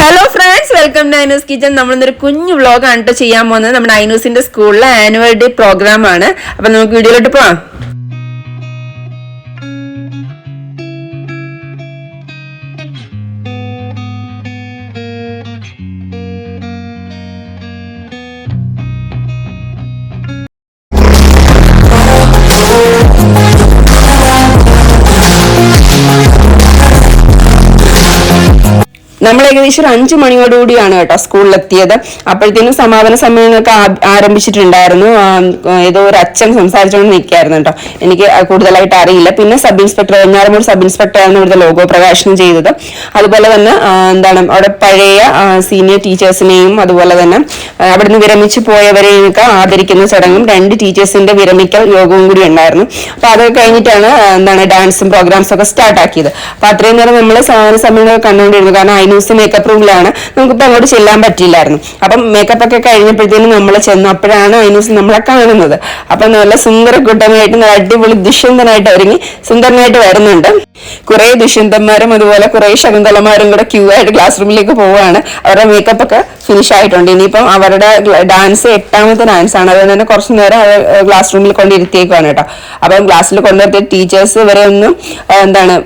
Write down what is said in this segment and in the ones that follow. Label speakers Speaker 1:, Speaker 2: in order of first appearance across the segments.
Speaker 1: Hello friends welcome to Ainu's kitchen നമ്മളിന്നൊരു കുഞ്ഞു വ്ളോഗാണ് കേട്ടോ ചെയ്യാൻ പോകുന്നത്. നമ്മുടെ ഐനൂസിന്റെ സ്കൂളിലെ ആനുവൽ ഡേ പ്രോഗ്രാം ആണ്. അപ്പൊ നമുക്ക് വീഡിയോയിലോട്ട് പോവാം. നമ്മൾ ഏകദേശം ഒരു അഞ്ചു മണിയോടുകൂടിയാണ് കേട്ടോ സ്കൂളിലെത്തിയത്. അപ്പോഴത്തേനും സമാപന ആ- ആരംഭിച്ചിട്ടുണ്ടായിരുന്നു. ഏതോ ഒരു അച്ഛൻ സംസാരിച്ചുകൊണ്ട് നിൽക്കായിരുന്നു കേട്ടോ. എനിക്ക് കൂടുതലായിട്ട് അറിയില്ല. പിന്നെ സബ് ഇൻസ്പെക്ടർ വെഞ്ഞാറമൂട് സബ് ഇൻസ്പെക്ടറായിരുന്നു ഇവിടുത്തെ ലോഗോ പ്രകാശനം ചെയ്തത്. അതുപോലെ തന്നെ എന്താണ് അവിടെ പഴയ സീനിയർ ടീച്ചേഴ്സിനെയും അതുപോലെ തന്നെ അവിടുന്ന് വിരമിച്ചു പോയവരെയും ഒക്കെ ആദരിക്കുന്ന ചടങ്ങും രണ്ട് ടീച്ചേഴ്സിന്റെ വിരമിക്കൽ യോഗവും കൂടി ഉണ്ടായിരുന്നു. അപ്പൊ അതൊക്കെ കഴിഞ്ഞിട്ടാണ് എന്താണ് ഡാൻസും പ്രോഗ്രാംസും ഒക്കെ സ്റ്റാർട്ട് ആക്കിയത്. അപ്പൊ അത്രയും നേരം നമ്മൾ സമയങ്ങൾ കണ്ടുകൊണ്ടിരുന്നു. കാരണം ഐനൂസ് മേക്കപ്പ് റൂമിലാണ് നമുക്കിപ്പോ അങ്ങോട്ട് ചെല്ലാൻ പറ്റിയില്ലായിരുന്നു. അപ്പം മേക്കപ്പ് ഒക്കെ കഴിഞ്ഞപ്പോഴത്തേനും നമ്മൾ ചെന്നപ്പോഴാണ് ഐനൂസ് നമ്മളെ കാണുന്നത്. അപ്പൊ നല്ല സുന്ദര കൂട്ടമായിട്ട് നല്ല അടിപൊളി ദുഷ്യന്തനായിട്ട് ഒരുങ്ങി സുന്ദരനായിട്ട് വരുന്നുണ്ട്. കുറെ ദുഷ്യന്തന്മാരും അതുപോലെ കുറെ ശകുന്തലമാരും കൂടെ ക്യൂ ആയിട്ട് ക്ലാസ് റൂമിലേക്ക് പോവുകയാണ്. അവരുടെ മേക്കപ്പ് ഒക്കെ ഫിനിഷ് ആയിട്ടുണ്ട്. ഇനിയിപ്പം അവരുടെ ഡാൻസ് എട്ടാമത്തെ ഡാൻസ് ആണ്. അതുകൊണ്ട് തന്നെ കുറച്ച് നേരം ക്ലാസ് റൂമിൽ കൊണ്ടിരുത്തിയേക്കുവാണ് കേട്ടോ. അപ്പം ക്ലാസ്സിൽ കൊണ്ടുവരുത്തിയ ടീച്ചേഴ്സ് ഇവരെ ഒന്നും എന്താണ്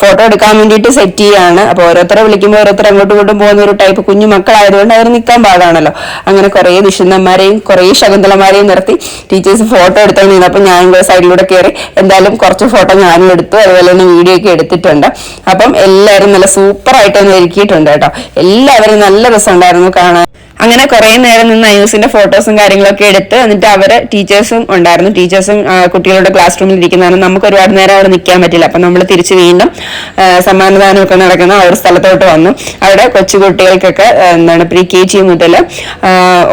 Speaker 1: ഫോട്ടോ എടുക്കാൻ വേണ്ടിയിട്ട് സെറ്റ് ചെയ്യാണ്. അപ്പൊ ഓരോരുത്തരെ വിളിക്കുമ്പോൾ ഓരോരുത്തർ അങ്ങോട്ടും ഇങ്ങോട്ടും പോകുന്ന ഒരു ടൈപ്പ് കുഞ്ഞു മക്കളായതുകൊണ്ട് അവർ നിൽക്കാൻ പാടാണല്ലോ. അങ്ങനെ കുറേ ദുഷ്യന്തന്മാരെയും കുറേ ശകുന്തളമാരെയും നിർത്തി ടീച്ചേഴ്സ് ഫോട്ടോ എടുത്തോണ്ടിരുന്നു അപ്പൊ ഞാൻ ഇവിടെ സൈഡിലൂടെ കയറി എന്തായാലും കുറച്ച് ഫോട്ടോ ഞാനും എടുത്തു. അതുപോലെ തന്നെ വീഡിയോ ഒക്കെ എടുത്തിട്ടുണ്ട്. അപ്പം എല്ലാവരും നല്ല തന്നെ ഒരുക്കിയിട്ടുണ്ട് കേട്ടോ. എല്ലാവരും നല്ല രസമുണ്ടായിരുന്നു കാണാൻ. അങ്ങനെ കുറെ നേരം നിന്ന് ഐനൂസിന്റെ ഫോട്ടോസും കാര്യങ്ങളൊക്കെ എടുത്ത് എന്നിട്ട് അവർ ടീച്ചേഴ്സും ഉണ്ടായിരുന്നു. ടീച്ചേഴ്സും കുട്ടികളുടെ ക്ലാസ് റൂമിൽ ഇരിക്കുന്നതാണ്. നമുക്ക് ഒരുപാട് നേരം അവിടെ നിൽക്കാൻ പറ്റില്ല. അപ്പൊ നമ്മൾ തിരിച്ച് വീണ്ടും സമ്മാനദാനമൊക്കെ നടക്കുന്ന ആ ഒരു സ്ഥലത്തോട്ട് വന്നു. അവിടെ കൊച്ചുകുട്ടികൾക്കൊക്കെ എന്താണ് പ്രീ കെ ജി മുതൽ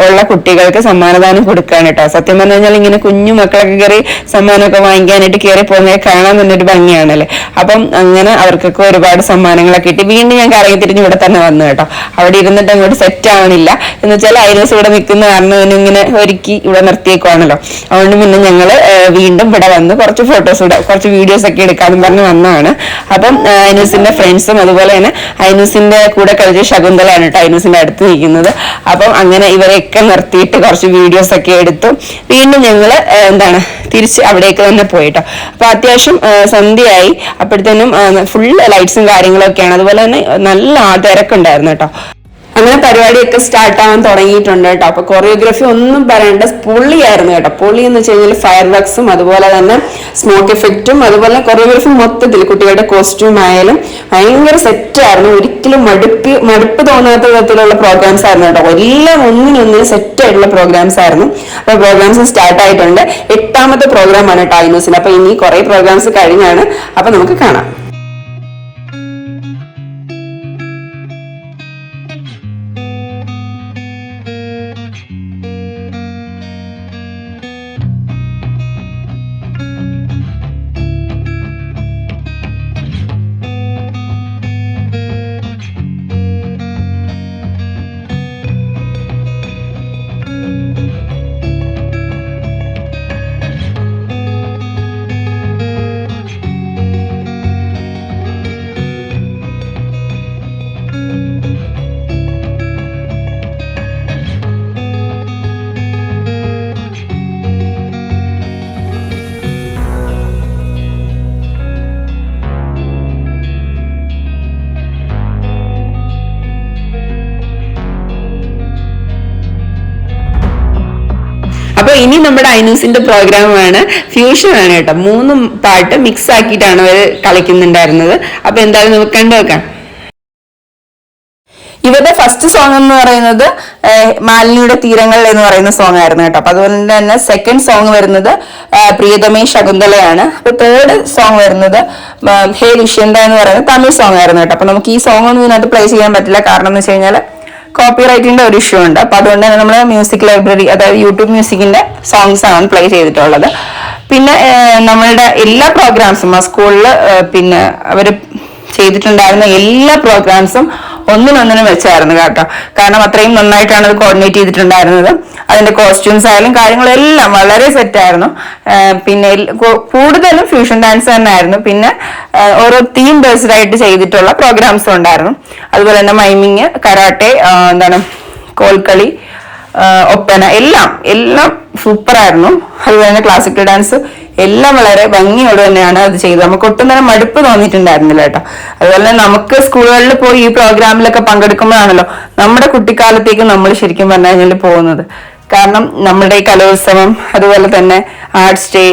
Speaker 1: ഉള്ള കുട്ടികൾക്ക് സമ്മാനദാനം കൊടുക്കുകയാണ് കേട്ടോ. സത്യം പറഞ്ഞു കഴിഞ്ഞാൽ ഇങ്ങനെ കുഞ്ഞു മക്കളൊക്കെ കയറി സമ്മാനമൊക്കെ വാങ്ങിക്കാനായിട്ട് കയറി പോകുന്നത് കാണാൻ തന്നെ ഒരു ഭംഗിയാണല്ലേ? അപ്പം അങ്ങനെ അവർക്കൊക്കെ ഒരുപാട് സമ്മാനങ്ങളൊക്കെ കിട്ടി. വീണ്ടും ഞാൻ കറങ്ങി തിരിഞ്ഞ് ഇവിടെ തന്നെ വന്നു കേട്ടോ. അവിടെ ഇരുന്നിട്ട് അങ്ങോട്ട് സെറ്റ് ആവണില്ല. എന്ന് വെച്ചാൽ ഐനസ് ഇവിടെ നിൽക്കുന്ന കാരണം ഇങ്ങനെ ഒരുക്കി ഇവിടെ നിർത്തിയേക്കുവാണല്ലോ. അതുകൊണ്ട് പിന്നെ ഞങ്ങൾ വീണ്ടും ഇവിടെ വന്ന് കുറച്ച് ഫോട്ടോസ് ഇവിടെ കുറച്ച് വീഡിയോസ് ഒക്കെ എടുക്കാൻ പറഞ്ഞ് വന്നതാണ്. അപ്പം ഐനൂസിന്റെ ഫ്രണ്ട്സും അതുപോലെ തന്നെ ഐനൂസിന്റെ കൂടെ കളിച്ച ശകുന്തലാണ് കേട്ടോ ഐനൂസിന്റെ അടുത്ത് നിൽക്കുന്നത്. അപ്പം അങ്ങനെ ഇവരെയൊക്കെ നിർത്തിയിട്ട് കുറച്ച് വീഡിയോസ് ഒക്കെ എടുത്തു. വീണ്ടും ഞങ്ങൾ എന്താണ് തിരിച്ച് അവിടേക്ക് തന്നെ പോയിട്ടോ. അപ്പൊ അത്യാവശ്യം സന്ധ്യയായി. അപ്പോഴത്തേനും ഫുൾ ലൈറ്റ്സും കാര്യങ്ങളൊക്കെയാണ്. അതുപോലെ തന്നെ നല്ല തിരക്കുണ്ടായിരുന്നു കേട്ടോ. അങ്ങനെ പരിപാടിയൊക്കെ സ്റ്റാർട്ട് ആവാൻ തുടങ്ങിയിട്ടുണ്ട് കേട്ടോ. അപ്പൊ കൊറിയോഗ്രഫി ഒന്നും പറയണ്ട. പൊള്ളിയായിരുന്നു കേട്ടോ. പൊള്ളി എന്ന് വെച്ച് കഴിഞ്ഞാൽ ഫയർ വർക്സും അതുപോലെ തന്നെ സ്മോക്ക് എഫക്റ്റും അതുപോലെ കൊറിയോഗ്രഫി മൊത്തത്തിൽ കുട്ടികളുടെ കോസ്റ്റ്യൂം ആയാലും ഭയങ്കര സെറ്റ് ആയിരുന്നു. ഒരിക്കലും മടുപ്പ് മടുപ്പ് തോന്നാത്ത വിധത്തിലുള്ള പ്രോഗ്രാംസ് ആയിരുന്നു കേട്ടോ. എല്ലാം ഒന്നിനൊന്നിനും സെറ്റ് ആയിട്ടുള്ള പ്രോഗ്രാംസ് ആയിരുന്നു. അപ്പൊ പ്രോഗ്രാംസ് സ്റ്റാർട്ട് ആയിട്ടുണ്ട്. എട്ടാമത്തെ പ്രോഗ്രാം ആണ് കേട്ടോ ഐനൂസിൽ അപ്പൊ ഇനി കുറെ പ്രോഗ്രാംസ് കഴിഞ്ഞാണ്. അപ്പൊ നമുക്ക് കാണാം. അപ്പൊ ഇനി നമ്മുടെ ഐനൂസിന്റെ പ്രോഗ്രാമാണ് ഫ്യൂഷൻ ആണ് കേട്ടോ. മൂന്ന് പാട്ട് മിക്സ് ആക്കിയിട്ടാണ് അവർ കളിക്കുന്നുണ്ടായിരുന്നത്. അപ്പൊ എന്തായാലും നമുക്ക് കണ്ടു നോക്കാം. ഇവരുടെ ഫസ്റ്റ് സോങ് എന്ന് പറയുന്നത് മാലിനിയുടെ തീരങ്ങൾ എന്ന് പറയുന്ന സോങ് ആയിരുന്നു കേട്ടോ. അപ്പൊ അതുപോലെ തന്നെ സെക്കൻഡ് സോങ് വരുന്നത് പ്രിയതമേ ശകുന്തലയാണ് അപ്പൊ തേർഡ് സോങ് വരുന്നത് ഹേ ലുഷ്യന്ത എന്ന് പറയുന്ന തമിഴ് സോങ് ആയിരുന്നു കേട്ടോ. അപ്പൊ നമുക്ക് ഈ സോങ് ഒന്നും ഇതിനകത്ത് പ്ലേ ചെയ്യാൻ പറ്റില്ല. കാരണം എന്ന് വെച്ച് കഴിഞ്ഞാൽ കോപ്പി റൈറ്റിന്റെ ഒരു ഇഷ്യൂ ഉണ്ട്. അപ്പൊ അതുകൊണ്ട് തന്നെ നമ്മൾ മ്യൂസിക് ലൈബ്രറി അതായത് യൂട്യൂബ് മ്യൂസിക്കിന്റെ സോങ്സ് ആണ് പ്ലേ ചെയ്തിട്ടുള്ളത്. പിന്നെ നമ്മളുടെ എല്ലാ പ്രോഗ്രാംസും ആ സ്കൂളിൽ പിന്നെ അവർ ചെയ്തിട്ടുണ്ടായിരുന്ന എല്ലാ പ്രോഗ്രാംസും ഒന്നിനൊന്നിനും വെച്ചായിരുന്നു കേട്ടോ. കാരണം അത്രയും നന്നായിട്ടാണ് അത് കോർഡിനേറ്റ് ചെയ്തിട്ടുണ്ടായിരുന്നത്. അതിന്റെ കോസ്റ്റ്യൂംസ് ആയാലും കാര്യങ്ങളെല്ലാം വളരെ സെറ്റായിരുന്നു പിന്നെ കൂടുതലും ഫ്യൂഷൻ ഡാൻസ് തന്നെ ആയിരുന്നു പിന്നെ ഓരോ തീം ബേസ്ഡ് ആയിട്ട് ചെയ്തിട്ടുള്ള പ്രോഗ്രാംസും ഉണ്ടായിരുന്നു. അതുപോലെ തന്നെ മൈമിങ് കരാട്ടെ എന്താണ് കോൽക്കളി ഒപ്പന എല്ലാം എല്ലാം സൂപ്പർ ആയിരുന്നു. അതുപോലെ തന്നെ ക്ലാസിക്കൽ ഡാൻസ് എല്ലാം വളരെ ഭംഗിയോട് തന്നെയാണ് അത് ചെയ്തത്. നമുക്ക് ഒട്ടും തന്നെ മടുപ്പ് തോന്നിയിട്ടുണ്ടായിരുന്നില്ല കേട്ടോ. അതുപോലെ തന്നെ നമുക്ക് സ്കൂളുകളിൽ പോയി ഈ പ്രോഗ്രാമിലൊക്കെ പങ്കെടുക്കുമ്പോഴാണല്ലോ നമ്മുടെ കുട്ടിക്കാലത്തേക്ക് നമ്മൾ ശരിക്കും പറഞ്ഞു കഴിഞ്ഞാൽ പോകുന്നത്. കാരണം നമ്മുടെ ഈ കലോത്സവം അതുപോലെ തന്നെ ആർട്സ് ഡേ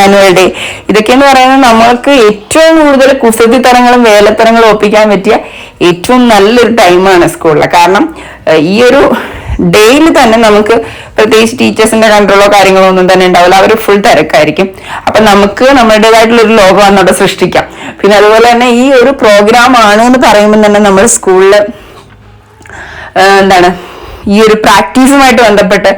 Speaker 1: ആനുവൽ ഡേ ഇതൊക്കെ എന്ന് പറയുന്നത് നമ്മൾക്ക് ഏറ്റവും കൂടുതൽ കുസൃതി തരങ്ങളും വേലത്തരങ്ങളും ഒപ്പിക്കാൻ പറ്റിയ ഏറ്റവും നല്ലൊരു ടൈമാണ് സ്കൂളിലെ. കാരണം ഈ ഒരു ഡേയിൽ തന്നെ നമുക്ക് പ്രത്യേകിച്ച് ടീച്ചേഴ്സിന്റെ കൺട്രോളോ കാര്യങ്ങളോ ഒന്നും തന്നെ ഉണ്ടാവില്ല. അവർ ഫുൾ തിരക്കായിരിക്കും. അപ്പൊ നമുക്ക് നമ്മുടേതായിട്ടുള്ള ഒരു ലോകം അന്നോടെ സൃഷ്ടിക്കാം. പിന്നെ അതുപോലെ തന്നെ ഈ ഒരു പ്രോഗ്രാം ആണ് എന്ന് പറയുമ്പോൾ തന്നെ നമ്മൾ സ്കൂളിൽ എന്താണ് ഈ ഒരു പ്രാക്ടീസുമായിട്ട് ബന്ധപ്പെട്ട്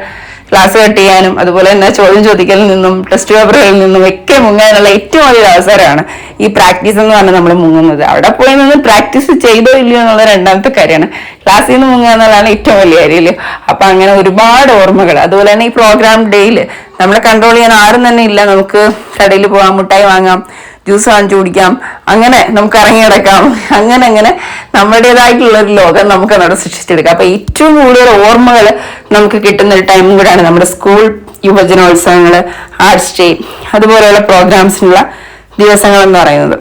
Speaker 1: ക്ലാസ് കട്ട് ചെയ്യാനും അതുപോലെ തന്നെ ചോദ്യം ചോദിക്കലിൽ നിന്നും ടെസ്റ്റ് പേപ്പറുകളിൽ നിന്നും ഒക്കെ മുങ്ങാനുള്ള ഏറ്റവും വലിയ അവസരമാണ് ഈ പ്രാക്ടീസ് എന്ന് പറഞ്ഞാൽ നമ്മൾ മുങ്ങുന്നത്. അവിടെ പോയി നിന്ന് പ്രാക്ടീസ് ചെയ്തോ ഇല്ലയോ എന്നുള്ള രണ്ടാമത്തെ കാര്യമാണ്. ക്ലാസ്സിൽ നിന്ന് മുങ്ങുക എന്നുള്ളതാണ് ഏറ്റവും വലിയ കാര്യം അപ്പൊ അങ്ങനെ ഒരുപാട് ഓർമ്മകൾ. അതുപോലെ തന്നെ ഈ പ്രോഗ്രാം ഡേയിൽ നമ്മളെ കൺട്രോൾ ചെയ്യാൻ ആരും തന്നെ ഇല്ല. നമുക്ക് കടയിൽ പോകാം മുട്ടായി വാങ്ങാം. ജ്യൂസ് വാങ്ങിച്ചു കുടിക്കാം. അങ്ങനെ നമുക്ക് ഇറങ്ങി കിടക്കാം അങ്ങനെ അങ്ങനെ നമ്മുടേതായിട്ടുള്ള ഒരു ലോകം നമുക്ക് അവിടെ സൃഷ്ടിച്ചെടുക്കാം. അപ്പൊ ഏറ്റവും കൂടുതൽ ഓർമ്മകൾ നമുക്ക് കിട്ടുന്ന ഒരു ടൈമും കൂടെയാണ് നമ്മുടെ സ്കൂൾ യുവജനോത്സവങ്ങൾ ആർട്സ് ഡേ അതുപോലെയുള്ള പ്രോഗ്രാംസിനുള്ള ദിവസങ്ങൾ എന്ന് പറയുന്നത്.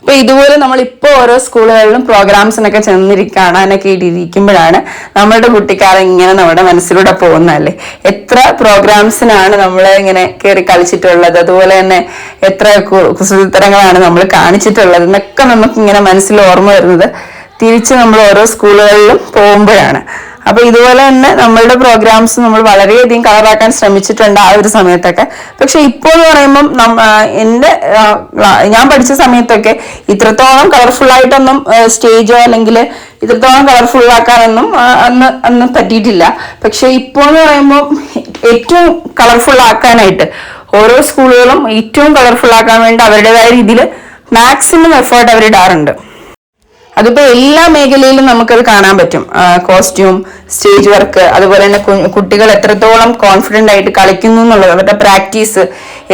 Speaker 1: അപ്പൊ ഇതുപോലെ നമ്മൾ ഇപ്പോ ഓരോ സ്കൂളുകളിലും പ്രോഗ്രാംസിനൊക്കെ ചെന്നിരിക്കുകയാണ് കാണാനൊക്കെ ഇരിക്കുമ്പോഴാണ് നമ്മളുടെ കുട്ടിക്കാലം ഇങ്ങനെ നമ്മുടെ മനസ്സിലൂടെ പോകുന്നതല്ലേ? എത്ര പ്രോഗ്രാംസിനാണ് നമ്മൾ ഇങ്ങനെ കയറി കളിച്ചിട്ടുള്ളത്? അതുപോലെ തന്നെ എത്ര കുസൃതരങ്ങളാണ് നമ്മൾ കാണിച്ചിട്ടുള്ളത്? എന്നൊക്കെ നമുക്ക് ഇങ്ങനെ മനസ്സിൽ ഓർമ്മ വരുന്നത്. തിരിച്ച് നമ്മൾ ഓരോ സ്കൂളുകളിലും പോകുമ്പോഴാണ്. അപ്പൊ ഇതുപോലെ തന്നെ നമ്മളുടെ പ്രോഗ്രാംസ് നമ്മൾ വളരെയധികം കളറാക്കാൻ ശ്രമിച്ചിട്ടുണ്ട് ആ ഒരു സമയത്തൊക്കെ. പക്ഷെ ഇപ്പോൾ എന്ന് പറയുമ്പം എന്റെ ഞാൻ പഠിച്ച സമയത്തൊക്കെ ഇത്രത്തോളം കളർഫുൾ ആയിട്ടൊന്നും സ്റ്റേജോ അല്ലെങ്കിൽ ഇത്രത്തോളം കളർഫുൾ ആക്കാനൊന്നും അന്ന് അന്ന് പറ്റിയിട്ടില്ല. പക്ഷെ ഇപ്പോൾ എന്ന് പറയുമ്പോൾ ഏറ്റവും കളർഫുൾ ആക്കാനായിട്ട് ഓരോ സ്കൂളുകളും ഏറ്റവും കളർഫുൾ ആക്കാൻ വേണ്ടി അവരുടേതായ രീതിയിൽ മാക്സിമം എഫേർട്ട് അവർ ഇടാറുണ്ട് അതിപ്പോ എല്ലാ മേഖലയിലും നമുക്കത് കാണാൻ പറ്റും. കോസ്റ്റ്യൂം സ്റ്റേജ് വർക്ക് അതുപോലെ തന്നെ കുട്ടികൾ എത്രത്തോളം കോൺഫിഡന്റ് ആയിട്ട് കളിക്കുന്നു എന്നുള്ളത് അവരുടെ പ്രാക്ടീസ്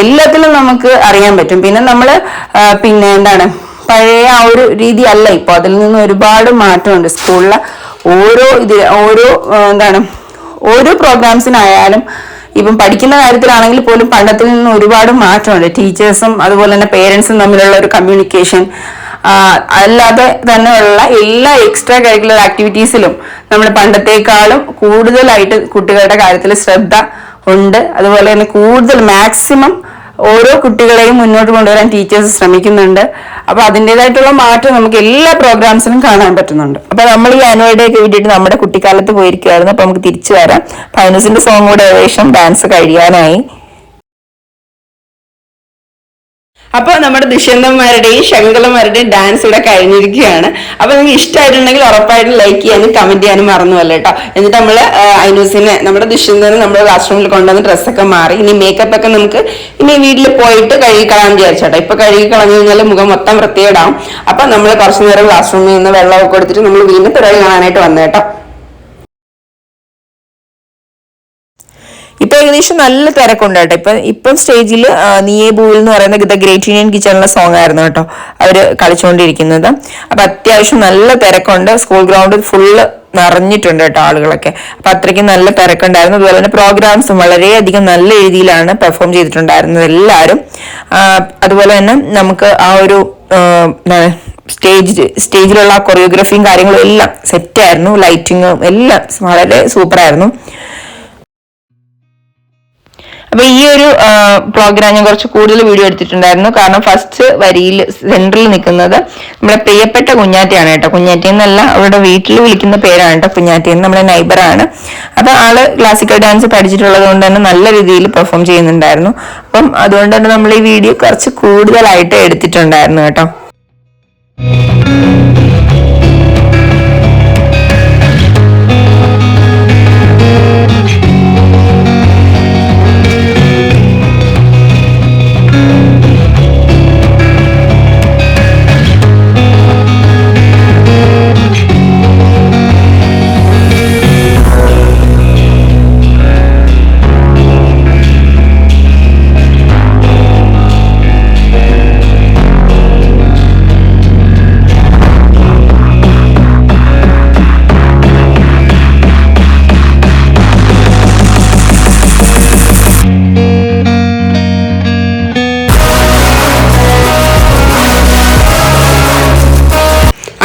Speaker 1: എല്ലാത്തിലും നമുക്ക് അറിയാൻ പറ്റും. പിന്നെ നമ്മൾ പിന്നെ എന്താണ് പഴയ ആ ഒരു രീതി അല്ല ഇപ്പൊ. അതിൽ നിന്ന് ഒരുപാട് മാറ്റമുണ്ട്. സ്കൂളിലെ ഓരോ ഇത് ഓരോ എന്താണ് ഓരോ പ്രോഗ്രാംസിനായാലും ഇപ്പം പഠിക്കുന്ന കാര്യത്തിലാണെങ്കിൽ പോലും പണ്ടത്തിൽ നിന്ന് ഒരുപാട് മാറ്റമുണ്ട്. ടീച്ചേഴ്സും അതുപോലെ തന്നെ പേരൻസും തമ്മിലുള്ള ഒരു കമ്മ്യൂണിക്കേഷൻ അല്ലാതെ തന്നെയുള്ള എല്ലാ എക്സ്ട്രാ കരിക്കുലർ ആക്ടിവിറ്റീസിലും നമ്മൾ പണ്ടത്തേക്കാളും കൂടുതലായിട്ട് കുട്ടികളുടെ കാര്യത്തിൽ ശ്രദ്ധ ഉണ്ട്. അതുപോലെ തന്നെ കൂടുതൽ മാക്സിമം ഓരോ കുട്ടികളെയും മുന്നോട്ട് കൊണ്ടുവരാൻ ടീച്ചേഴ്സ് ശ്രമിക്കുന്നുണ്ട്. അപ്പൊ അതിന്റെതായിട്ടുള്ള മാറ്റം നമുക്ക് എല്ലാ പ്രോഗ്രാംസിനും കാണാൻ പറ്റുന്നുണ്ട്. അപ്പൊ നമ്മൾ ഈ ആനുവൽ ഡേ ഒക്കെ വേണ്ടിയിട്ട് നമ്മുടെ കുട്ടിക്കാലത്ത് പോയിരിക്കുമായിരുന്നു അപ്പൊ നമുക്ക് തിരിച്ചു വരാം. ഫൈനസിന്റെ സോങ് കൂടെ ഏകദേശം ഡാൻസ് കഴിയാനായി. അപ്പൊ നമ്മുടെ ദുഷ്യന്തന്മാരുടെയും ശകുന്തളന്മാരുടെയും ഡാൻസ് ഇവിടെ കഴിഞ്ഞിരിക്കുകയാണ്. അപ്പൊ നിങ്ങൾക്ക് ഇഷ്ടമായിട്ടുണ്ടെങ്കിൽ ഉറപ്പായിട്ടും ലൈക്ക് ചെയ്യാനും കമന്റ് ചെയ്യാനും മറന്നുമല്ല കേട്ടോ. എന്നിട്ട് നമ്മൾ ഐനൂസിനെ നമ്മുടെ ദുഷ്യന്തനെ നമ്മുടെ ക്ലാസ് റൂമിൽ കൊണ്ടുവന്ന് ഡ്രസ്സൊക്കെ മാറി. ഇനി മേക്കപ്പ് ഒക്കെ നമുക്ക് ഇനി വീട്ടിൽ പോയിട്ട് കഴുകിക്കളാൻ വിചാരിച്ചോട്ടോ ഇപ്പൊ കഴുകി കളഞ്ഞു കഴിഞ്ഞാൽ മുഖം മൊത്തം വൃത്തിയിടാം അപ്പൊ നമ്മൾ കുറച്ചു നേരം ക്ലാസ് റൂമിൽ നിന്ന് വെള്ളമൊക്കെ കൊടുത്തിട്ട് നമ്മൾ വീണ്ടും പിറകെ കാണാനായിട്ട് വന്നു കേട്ടോ.
Speaker 2: ഇപ്പൊ ഏകദേശം നല്ല തിരക്കുണ്ട് കേട്ടോ. ഇപ്പൊ ഇപ്പം സ്റ്റേജിൽ നീയേ ബൂൽ എന്ന് പറയുന്ന ദ ഗ്രേറ്റ് ഇന്ത്യൻ കിച്ചണിലെ സോങ് ആയിരുന്നു കേട്ടോ. അവർ കളിച്ചുകൊണ്ടിരിക്കുന്നത് അപ്പൊ അത്യാവശ്യം നല്ല തിരക്കുണ്ട്. സ്കൂൾ ഗ്രൗണ്ട് ഫുള്ള് നിറഞ്ഞിട്ടുണ്ട് കേട്ടോ ആളുകളൊക്കെ. അപ്പൊ അത്രയ്ക്ക് നല്ല തിരക്കുണ്ടായിരുന്നു. അതുപോലെ തന്നെ പ്രോഗ്രാംസും വളരെയധികം നല്ല രീതിയിലാണ് പെർഫോം ചെയ്തിട്ടുണ്ടായിരുന്നത് എല്ലാവരും. അതുപോലെ തന്നെ നമുക്ക് ആ ഒരു സ്റ്റേജ് സ്റ്റേജിലുള്ള കൊറിയോഗ്രഫിയും കാര്യങ്ങളും എല്ലാം സെറ്റായിരുന്നു ലൈറ്റിങ്ങും എല്ലാം വളരെ സൂപ്പറായിരുന്നു അപ്പൊ ഈ ഒരു പ്രോഗ്രാം ഞാൻ കുറച്ച് കൂടുതൽ വീഡിയോ എടുത്തിട്ടുണ്ടായിരുന്നു. കാരണം ഫസ്റ്റ് വരിയിൽ സെന്ററിൽ നിൽക്കുന്നത് നമ്മുടെ പ്രിയപ്പെട്ട കുഞ്ഞാറ്റയാണ് കേട്ടോ. കുഞ്ഞാറ്റി എന്നല്ല അവരുടെ വീട്ടിൽ വിളിക്കുന്ന പേരാണ് കേട്ടോ. കുഞ്ഞാറ്റി എന്ന് നമ്മുടെ നൈബറാണ് അപ്പൊ ആൾ ക്ലാസിക്കൽ ഡാൻസ് പഠിച്ചിട്ടുള്ളത് കൊണ്ട് തന്നെ നല്ല രീതിയിൽ പെർഫോം ചെയ്യുന്നുണ്ടായിരുന്നു. അപ്പം അതുകൊണ്ട് തന്നെ നമ്മൾ ഈ വീഡിയോ കുറച്ച് കൂടുതലായിട്ട് എടുത്തിട്ടുണ്ടായിരുന്നു കേട്ടോ.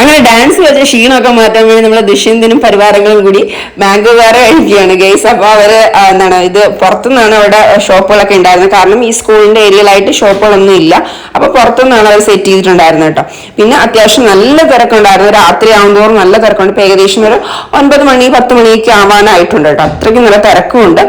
Speaker 1: വെച്ച ക്ഷീണമൊക്കെ മാറ്റാൻ വേണ്ടി നമ്മളെ ദുഷ്യന്തിനും പരിവാരങ്ങളും കൂടി മാംഗോ കഴിക്കുകയാണ് ഗൈസ് അപ്പൊ അവർ എന്താണ് ഇത് പുറത്തുനിന്നാണ് അവിടെ ഷോപ്പുകളൊക്കെ ഉണ്ടായിരുന്നത്. കാരണം ഈ സ്കൂളിന്റെ ഏരിയയിലായിട്ട് ഷോപ്പുകളൊന്നും ഇല്ല. അപ്പൊ പുറത്തുനിന്നാണ് അവർ സെറ്റ് ചെയ്തിട്ടുണ്ടായിരുന്നത് കേട്ടോ. പിന്നെ അത്യാവശ്യം നല്ല തിരക്കുണ്ടായിരുന്നു. രാത്രി ആകുന്നതോറും നല്ല തിരക്കുണ്ട്. ഇപ്പൊ ഏകദേശം ഒരു ഒൻപത് മണി പത്ത് മണിയൊക്കെ ആവാനായിട്ടുണ്ട് കേട്ടോ. അത്രയ്ക്ക് നല്ല തിരക്കുമുണ്ട്.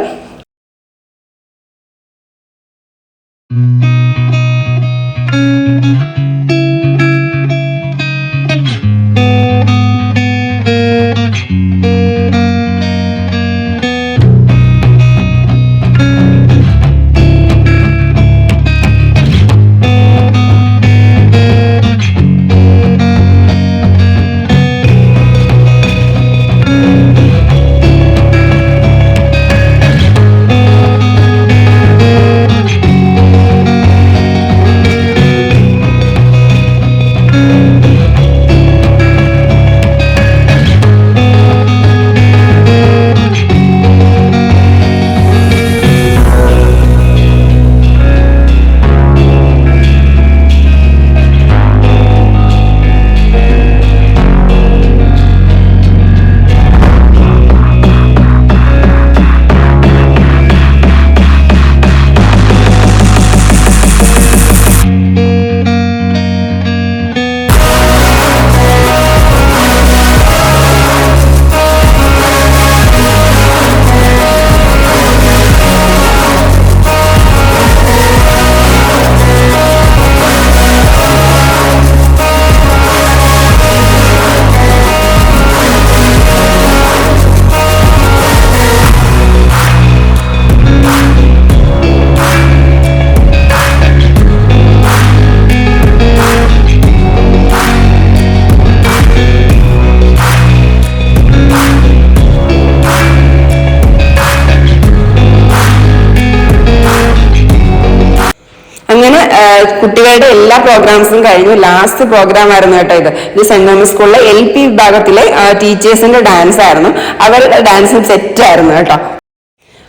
Speaker 1: കുട്ടികളുടെ എല്ലാ പ്രോഗ്രാംസും കഴിഞ്ഞു. ലാസ്റ്റ് പ്രോഗ്രാം ആയിരുന്നു കേട്ടോ ഇത്. ഇത് സെന്റ് തോമസ് സ്കൂളിലെ എൽ പി വിഭാഗത്തിലെ ടീച്ചേഴ്സിന്റെ ഡാൻസ് ആയിരുന്നു. അവരുടെ ഡാൻസും സെറ്റ് ആയിരുന്നു കേട്ടോ.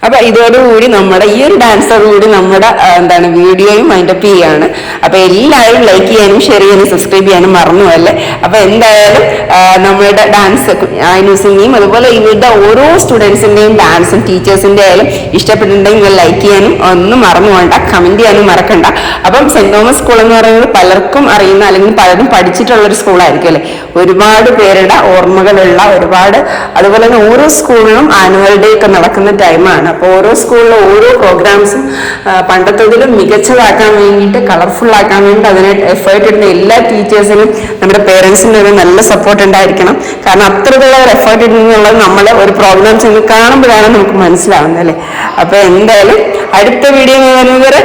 Speaker 1: അപ്പൊ ഇതോടുകൂടി നമ്മുടെ ഈ ഒരു ഡാൻസോടുകൂടി നമ്മുടെ എന്താണ് വീഡിയോയും അതിന്റെ പി ആണ്. അപ്പൊ എല്ലാവരും ലൈക്ക് ചെയ്യാനും ഷെയർ ചെയ്യാനും സബ്സ്ക്രൈബ് ചെയ്യാനും മറന്നുമല്ലേ അപ്പൊ എന്തായാലും നമ്മുടെ ഡാൻസ് ന്യൂസിന്റെയും അതുപോലെ ഇവരുടെ ഓരോ സ്റ്റുഡൻസിന്റെയും ഡാൻസും ടീച്ചേഴ്സിന്റെ ആയാലും ഇഷ്ടപ്പെട്ടിട്ടുണ്ടെങ്കിൽ ലൈക്ക് ചെയ്യാനും ഒന്നും മറന്നു വേണ്ട കമന്റ് ചെയ്യാനും മറക്കണ്ട. അപ്പം സെന്റ് തോമസ് സ്കൂൾ എന്ന് പറയുന്നത് പലർക്കും അറിയുന്ന അല്ലെങ്കിൽ പലരും പഠിച്ചിട്ടുള്ള ഒരു സ്കൂളായിരിക്കും അല്ലെ? ഒരുപാട് പേരുടെ ഓർമ്മകളുള്ള ഒരുപാട് അതുപോലെ തന്നെ ഓരോ സ്കൂളിലും ആനുവൽ ഡേ ഒക്കെ നടക്കുന്ന ടൈമാണ് അപ്പോൾ ഓരോ സ്കൂളിലെ ഓരോ പ്രോഗ്രാംസും പണ്ടത്തതിലും മികച്ചതാക്കാൻ വേണ്ടിയിട്ട് കളർഫുൾ ആക്കാൻ വേണ്ടി അതിനെ എഫേർട്ട് ഇടുന്ന എല്ലാ ടീച്ചേഴ്സിനും നമ്മുടെ പേരൻസിന്റെ ഒരു നല്ല സപ്പോർട്ട് ഉണ്ടായിരിക്കണം. കാരണം അത്രയുള്ള ഒരു എഫേർട്ട് ഇടുന്നുള്ളത് നമ്മളെ ഒരു പ്രോഗ്രാം ചെന്ന് കാണുമ്പോഴാണ് നമുക്ക് മനസ്സിലാവുന്നത് അല്ലേ? അപ്പോൾ എന്തായാലും അടുത്ത വീഡിയോ വരുന്നത്